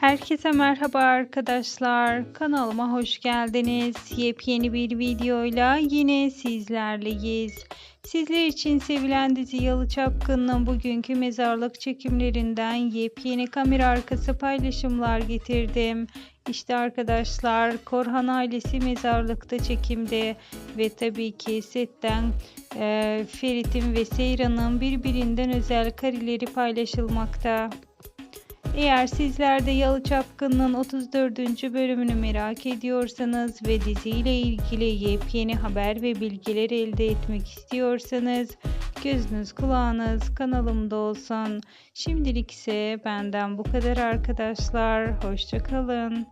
Herkese merhaba arkadaşlar. Kanalıma hoş geldiniz. Yepyeni bir videoyla yine sizlerleyiz. Sizler için sevilen dizi Yalı Çapkın'ın bugünkü mezarlık çekimlerinden yepyeni kamera arkası paylaşımlar getirdim. İşte arkadaşlar Korhan ailesi mezarlıkta çekimde ve tabii ki setten e, Ferit'in ve Seyran'ın birbirinden özel kareleri paylaşılmakta. Eğer sizler de Yalı Çapkın'ın 34. bölümünü merak ediyorsanız ve diziyle ilgili yepyeni haber ve bilgiler elde etmek istiyorsanız gözünüz kulağınız kanalımda olsun. Şimdilik ise benden bu kadar arkadaşlar. Hoşçakalın.